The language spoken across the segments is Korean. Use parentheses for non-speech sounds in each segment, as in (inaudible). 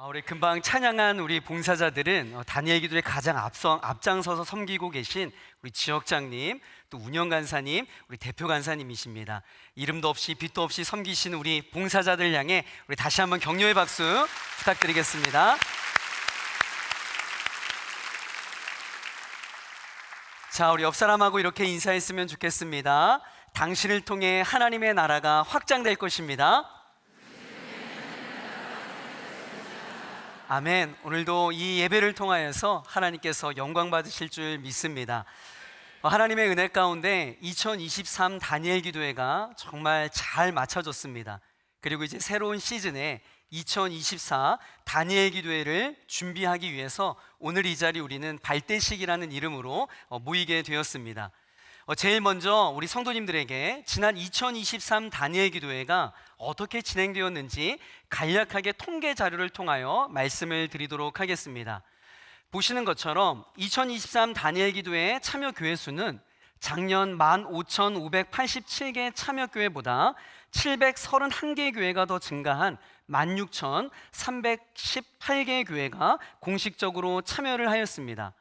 아, 우리 금방 찬양한 우리 봉사자들은 어, 다니엘 기도에 가장 앞서, 앞장서서 섬기고 계신 우리 지역장님, 또 운영 간사님, 우리 대표 간사님이십니다. 이름도 없이 빛도 없이 섬기시는 우리 봉사자들 향해 우리 다시 한번 격려의 박수 부탁드리겠습니다. 자, 우리 옆 사람하고 이렇게 인사했으면 좋겠습니다. 당신을 통해 하나님의 나라가 확장될 것입니다. 아멘. 오늘도 이 예배를 통하여서 하나님께서 영광 받으실 줄 믿습니다. 어, 하나님의 은혜 가운데 2023 다니엘 기도회가 정말 잘 맞춰졌습니다. 그리고 이제 새로운 시즌에 2024 다니엘 기도회를 준비하기 위해서 오늘 이 자리 우리는 발대식이라는 이름으로 어, 모이게 되었습니다. 어, 제일 먼저 우리 성도님들에게 지난 2023 다니엘 기도회가 어떻게 진행되었는지 간략하게 통계 자료를 통하여 말씀을 드리도록 하겠습니다. 보시는 것처럼 2023 다니엘 기도회 참여 교회 수는 작년 15,587개 참여 교회보다 731개 교회가 더 증가한 16,318개 교회가 공식적으로 참여를 하였습니다.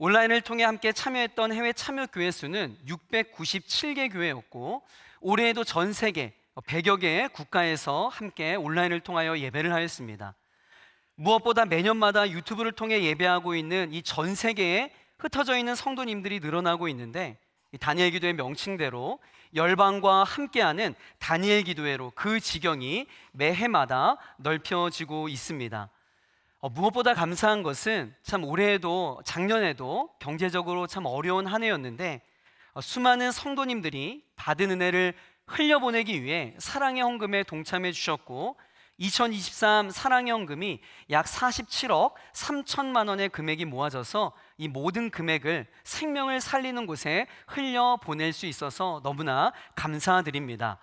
온라인을 통해 함께 참여했던 해외 참여 교회 수는 697개 교회였고 올해에도 전 세계 100여 개의 국가에서 함께 온라인을 통하여 예배를 하였습니다. 무엇보다 매년마다 유튜브를 통해 예배하고 있는 이 전 세계에 흩어져 있는 성도님들이 늘어나고 있는데 이 다니엘 기도의 명칭대로 열방과 함께하는 다니엘 기도회로 그 지경이 매해마다 넓혀지고 있습니다. 어, 무엇보다 감사한 것은 참 올해에도 작년에도 경제적으로 참 어려운 한 해였는데 어, 수많은 성도님들이 받은 은혜를 흘려보내기 위해 사랑의 헌금에 동참해 주셨고 2023 사랑의 헌금이 약 47억 3천만 원의 금액이 모아져서 이 모든 금액을 생명을 살리는 곳에 흘려 보낼 수 있어서 너무나 감사드립니다.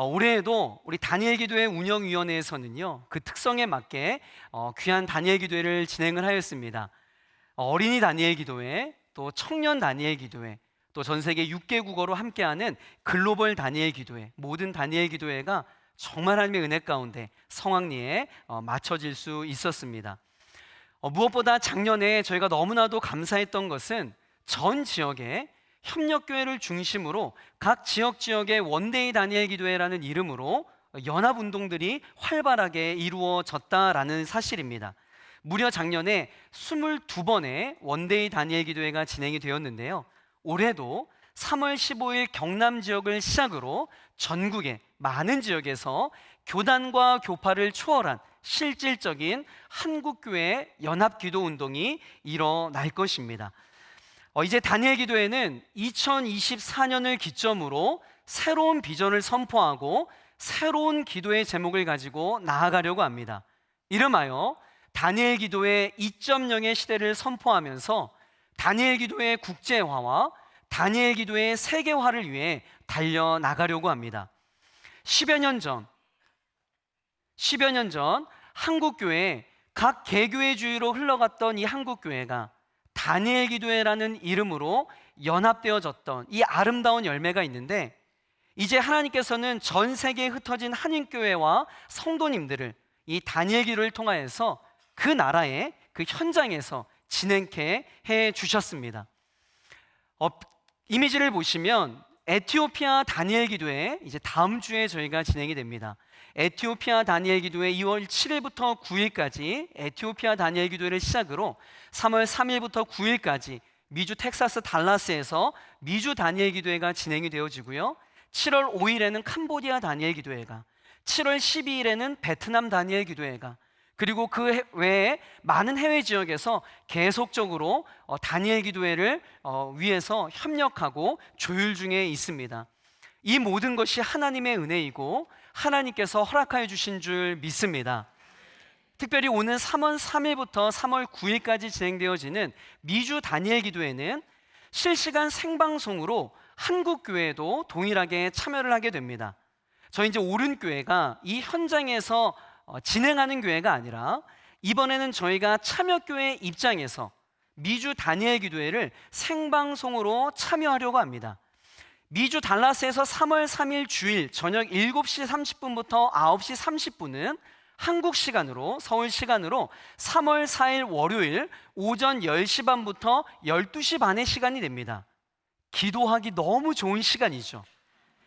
어, 올해에도 우리 다니엘 기도회 운영위원회에서는요 그 특성에 맞게 어, 귀한 다니엘 기도회를 진행을 하였습니다. 어, 어린이 다니엘 기도회, 또 청년 다니엘 기도회, 또 전 세계 6개 국어로 함께하는 글로벌 다니엘 기도회, 모든 다니엘 기도회가 정말 하나님의 은혜 가운데 성황리에 어, 맞춰질 수 있었습니다. 어, 무엇보다 작년에 저희가 너무나도 감사했던 것은 전 지역에 협력교회를 중심으로 각 지역 지역의 원데이 다니엘 기도회라는 이름으로 연합 운동들이 활발하게 이루어졌다라는 사실입니다. 무려 작년에 22번의 원데이 다니엘 기도회가 진행이 되었는데요. 올해도 3월 15일 경남 지역을 시작으로 전국의 많은 지역에서 교단과 교파를 초월한 실질적인 한국교회 연합 기도 운동이 일어날 것입니다. 어, 이제 다니엘 기도회는 2024년을 기점으로 새로운 비전을 선포하고 새로운 기도의 제목을 가지고 나아가려고 합니다. 이름하여 다니엘 기도회 2.0의 시대를 선포하면서 다니엘 기도의 국제화와 다니엘 기도의 세계화를 위해 달려 나가려고 합니다. 10여 년 전, 10여 년 전 한국 교회 각 개교회 주의로 흘러갔던 이 한국 교회가 다니엘 기도회라는 이름으로 연합되어졌던 이 아름다운 열매가 있는데 이제 하나님께서는 전 세계에 흩어진 한인 교회와 성도님들을 이 다니엘 기도를 통하여서 그 나라의 그 현장에서 진행케 해 주셨습니다. 어, 이미지를 보시면 에티오피아 다니엘 기도회 이제 다음 주에 저희가 진행이 됩니다. 에티오피아 다니엘 기도회 2월 7일부터 9일까지 에티오피아 다니엘 기도회를 시작으로 3월 3일부터 9일까지 미주 텍사스 달라스에서 미주 다니엘 기도회가 진행이 되어지고요. 7월 5일에는 캄보디아 다니엘 기도회가 7월 12일에는 베트남 다니엘 기도회가 그리고 그 외에 많은 해외 지역에서 계속적으로 어, 다니엘 기도회를 어, 위해서 협력하고 조율 중에 있습니다. 이 모든 것이 하나님의 은혜이고 하나님께서 허락하여 주신 줄 믿습니다. 특별히 오는 3월 3일부터 3월 9일까지 진행되어지는 미주 다니엘 기도회는 실시간 생방송으로 한국 교회도 동일하게 참여를 하게 됩니다. 저희 이제 오른 교회가 이 현장에서 어, 진행하는 교회가 아니라 이번에는 저희가 참여교회 입장에서 미주 다니엘 기도회를 생방송으로 참여하려고 합니다. 미주 달라스에서 3월 3일 주일 저녁 7시 30분부터 9시 30분은 한국 시간으로 서울 시간으로 3월 4일 월요일 오전 10시 반부터 12시 반의 시간이 됩니다. 기도하기 너무 좋은 시간이죠.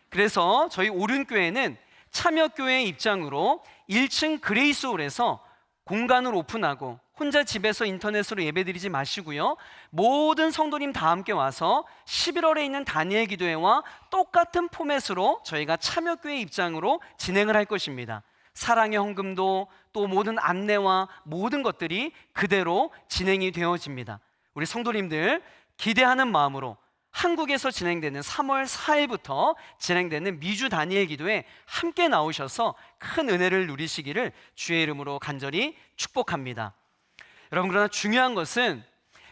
그래서 저희 오륜교회는 참여교회 입장으로 1층 그레이스홀에서 공간을 오픈하고 혼자 집에서 인터넷으로 예배드리지 마시고요. 모든 성도님 다 함께 와서 11월에 있는 다니엘 기도회와 똑같은 포맷으로 저희가 참여교회 입장으로 진행을 할 것입니다. 사랑의 헌금도 또 모든 안내와 모든 것들이 그대로 진행이 되어집니다. 우리 성도님들 기대하는 마음으로 한국에서 진행되는 3월 4일부터 진행되는 미주 다니엘 기도에 함께 나오셔서 큰 은혜를 누리시기를 주의 이름으로 간절히 축복합니다. 여러분 그러나 중요한 것은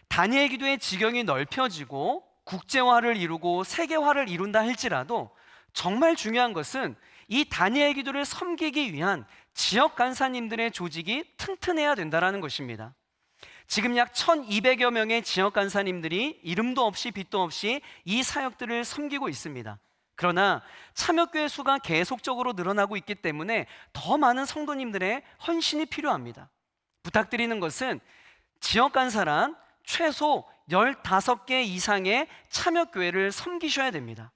다니엘 기도의 지경이 넓혀지고 국제화를 이루고 세계화를 이룬다 할지라도 정말 중요한 것은 이 다니엘 기도를 섬기기 위한 지역 간사님들의 조직이 튼튼해야 된다라는 것입니다. 지금 약 1200여 명의 지역 간사님들이 이름도 없이 빛도 없이 이 사역들을 섬기고 있습니다. 그러나 참여교회 수가 계속적으로 늘어나고 있기 때문에 더 많은 성도님들의 헌신이 필요합니다. 부탁드리는 것은 지역 간사란 최소 15개 이상의 참여교회를 섬기셔야 됩니다.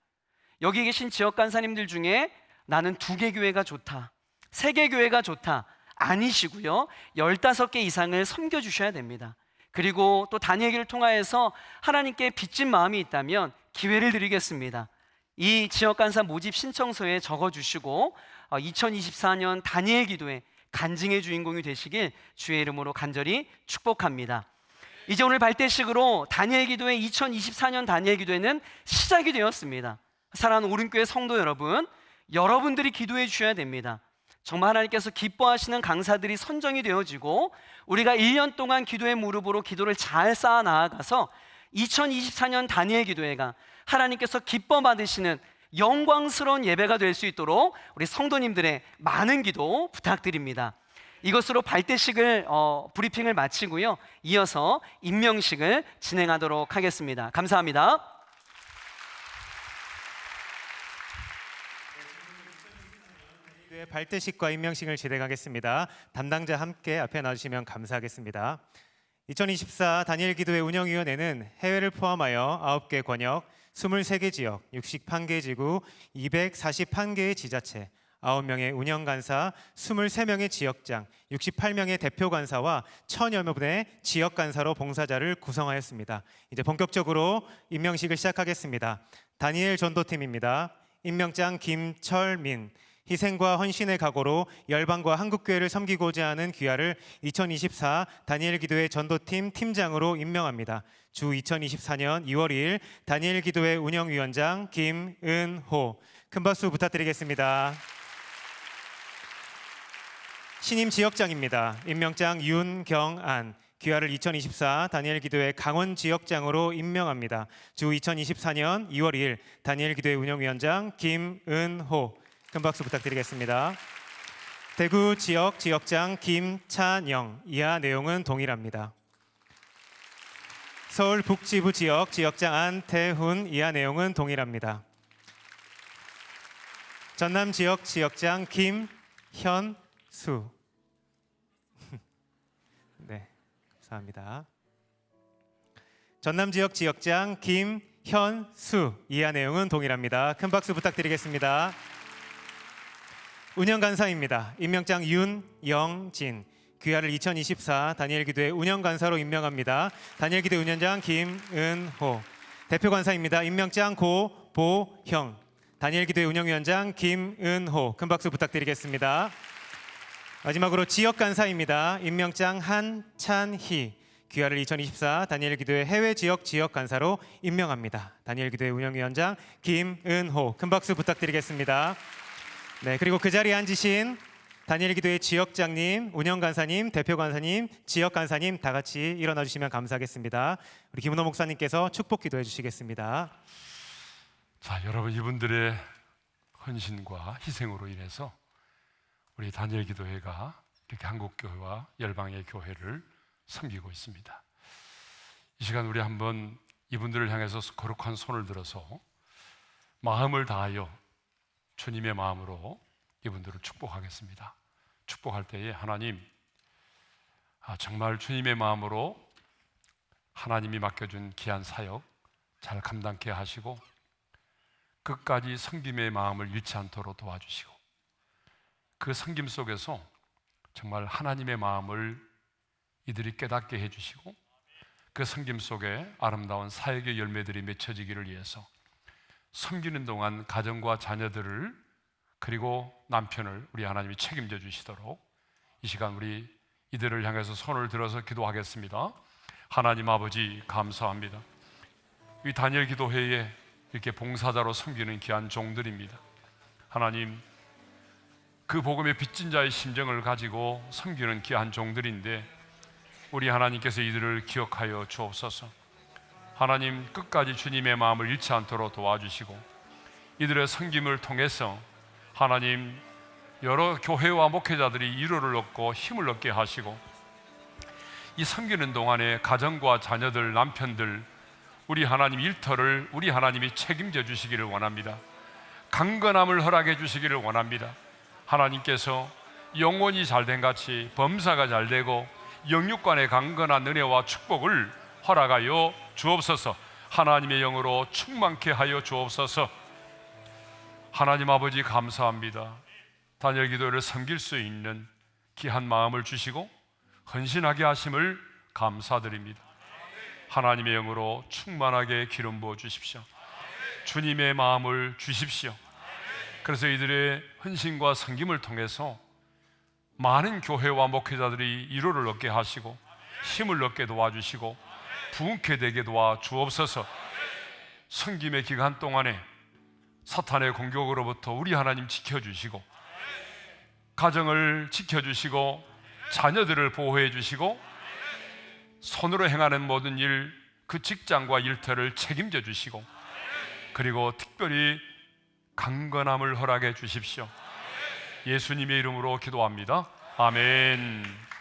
여기 계신 지역 간사님들 중에 나는 두 개 교회가 좋다. 세 개 교회가 좋다. 아니시고요. 15개 이상을 섬겨 주셔야 됩니다. 그리고 또 다니엘기를 통하여서 하나님께 빚진 마음이 있다면 기회를 드리겠습니다. 이 지역 간사 모집 신청서에 적어 주시고 2024년 다니엘 기도에 간증의 주인공이 되시길 주의 이름으로 간절히 축복합니다. 이제 오늘 발대식으로 다니엘 기도회 2024년 다니엘 기도회는 시작이 되었습니다. 사랑하는 오른교회 성도 여러분, 여러분들이 기도해 주셔야 됩니다. 정말 하나님께서 기뻐하시는 강사들이 선정이 되어지고 우리가 1년 동안 기도의 무릎으로 기도를 잘 쌓아 나아가서 2024년 다니엘 기도회가 하나님께서 기뻐 받으시는 영광스러운 예배가 될 수 있도록 우리 성도님들의 많은 기도 부탁드립니다. 이것으로 발대식을 어, 브리핑을 마치고요. 이어서 임명식을 진행하도록 하겠습니다. 감사합니다. 네, 발대식과 임명식을 진행하겠습니다. 담당자 함께 앞에 나주시면 감사하겠습니다. 2024 다니엘 기도회 운영위원회는 해외를 포함하여 9개 권역, 23개 지역, 61개 지구, 241개의 지자체, 9명의 운영 간사, 23명의 지역장, 68명의 대표 간사와 1000여 분의 지역 간사로 봉사자를 구성하였습니다. 이제 본격적으로 임명식을 시작하겠습니다. 다니엘 전도팀입니다. 임명장 김철민, 희생과 헌신의 각오로 열방과 한국교회를 섬기고자 하는 귀하를 2024 다니엘 기도회 전도팀 팀장으로 임명합니다. 주 2024년 2월 2일 다니엘 기도회 운영위원장 김은호 큰 박수 부탁드리겠습니다. 신임 지역장입니다. 임명장 윤경안 귀하를 2024 다니엘 기도회 강원 지역장으로 임명합니다. 주 2024년 2월 2일 다니엘 기도회 운영위원장 김은호 큰 박수 부탁드리겠습니다. 대구 지역 지역장 김찬영 이하 내용은 동일합니다. 서울 북지부 지역 지역장 안태훈 이하 내용은 동일합니다. 전남 지역 지역장 김현수 (laughs) 네 감사합니다. 전남 지역 지역장 김현수 이하 내용은 동일합니다. 큰 박수 부탁드리겠습니다. 운영 간사입니다. 임명장 윤영진 귀하를 2024 다니엘 기도회 운영 간사로 임명합니다. 다니엘 기도회 운영장 김은호 대표 간사입니다. 임명장 고보형 다니엘 기도회 운영위원장 김은호 큰 박수 부탁드리겠습니다. 마지막으로 지역 간사입니다. 임명장 한찬희 귀하를 2024 다니엘 기도회 해외 지역 지역 간사로 임명합니다. 다니엘 기도회 운영위원장 김은호 큰 박수 부탁드리겠습니다. 네, 그리고 그 자리에 앉으신 다니엘 기도회 지역장님, 운영 간사님, 대표 간사님, 지역 간사님 다 같이 일어나 주시면 감사하겠습니다. 우리 김은호 목사님께서 축복 기도해 주시겠습니다. 자, 여러분 이분들의 헌신과 희생으로 인해서 우리 다니엘 기도회가 이렇게 한국 교회와 열방의 교회를 섬기고 있습니다. 이 시간 우리 한번 이분들을 향해서 거룩한 손을 들어서 마음을 다하여 주님의 마음으로 이분들을 축복하겠습니다. 축복할 때에 하나님 아, 정말 주님의 마음으로 하나님이 맡겨준 귀한 사역 잘 감당케 하시고 끝까지 섬김의 마음을 잃지 않도록 도와주시고 그 섬김 속에서 정말 하나님의 마음을 이들이 깨닫게 해주시고 그 섬김 속에 아름다운 사역의 열매들이 맺혀지기를 위해서 섬기는 동안 가정과 자녀들을 그리고 남편을 우리 하나님이 책임져 주시도록 이 시간 우리 이들을 향해서 손을 들어서 기도하겠습니다. 하나님 아버지 감사합니다. 이 다니엘 기도회에 이렇게 봉사자로 섬기는 귀한 종들입니다. 하나님 그 복음의 빚진 자의 심정을 가지고 섬기는 귀한 종들인데 우리 하나님께서 이들을 기억하여 주옵소서. 하나님 끝까지 주님의 마음을 잃지 않도록 도와주시고 이들의 섬김을 통해서 하나님 여러 교회와 목회자들이 위로를 얻고 힘을 얻게 하시고 이 섬기는 동안에 가정과 자녀들, 남편들 우리 하나님 일터를 우리 하나님이 책임져 주시기를 원합니다. 강건함을 허락해 주시기를 원합니다. 하나님께서 영혼이 잘된 같이 범사가 잘 되고 영육간의 강건한 은혜와 축복을 허락하여 주옵소서. 하나님의 영으로 충만케 하여 주옵소서. 하나님 아버지 감사합니다. 단열 기도를 섬길 수 있는 귀한 마음을 주시고 헌신하게 하심을 감사드립니다. 하나님의 영으로 충만하게 기름 부어 주십시오. 주님의 마음을 주십시오. 그래서 이들의 헌신과 섬김을 통해서 많은 교회와 목회자들이 위로를 얻게 하시고 힘을 얻게 도와주시고 부흥케 되게 도와 주옵소서. 섬김의 기간 동안에 사탄의 공격으로부터 우리 하나님 지켜주시고 가정을 지켜주시고 자녀들을 보호해 주시고 손으로 행하는 모든 일, 그 직장과 일터를 책임져 주시고 그리고 특별히 강건함을 허락해 주십시오. 예수님의 이름으로 기도합니다. 아멘.